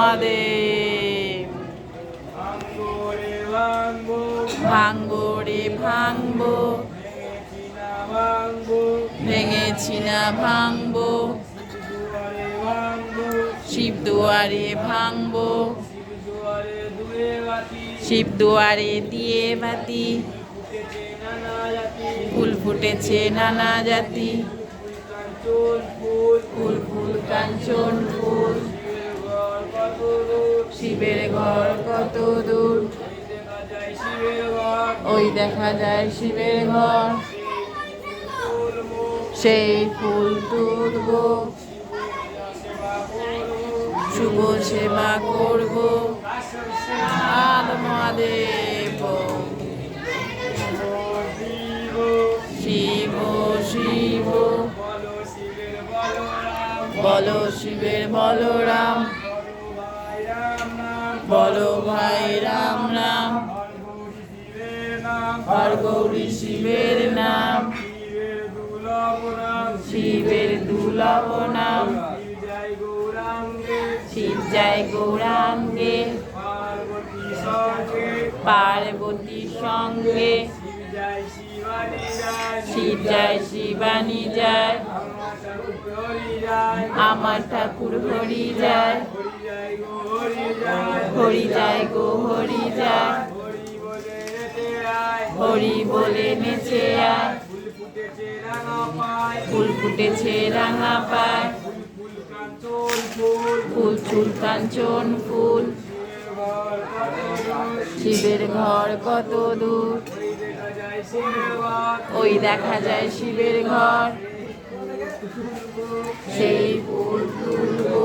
মহাদেব ভাঙ্গো। রে ভাঙ্গো। ভেঙেছি না ভাঙ্গো। শিব দুয়ারে ভাঙ্গো শিব দুয়ারে দিয়ে বাতি। ফুল ফুটেছে নানা জাতি। ফুল ফুল কাঞ্চন শিবের ঘর কত দূর। ওই দেখা যায় শিবের ঘর। সেই ফুল তুলবো। শুভ সেবা করব। মহাদেব। শিব শিব। বলো শিবের বলরাম। বলো ভাই রাম নাম হর গৌরী শিবের নাম। শিবের দুর্লভ নাম। শিব জয় গৌরাঙ্গে। পার্বতী সঙ্গে। শিব জয় শিবানী যায় আমার ঠাকুর হরি যায় হরি যায় গো, হরি যায়। হরি বলে নেচে আয়। ফুল ফুটেছে রাঙা পায়। ফুল চুল কাঞ্চন ফুল। শিবের ঘর কত দূর। শিবের ঘর কত দূর ওই দেখা যায় শিবের ঘর। ওই দেখা যায় শিবের ঘর সেই ফুল তুলবো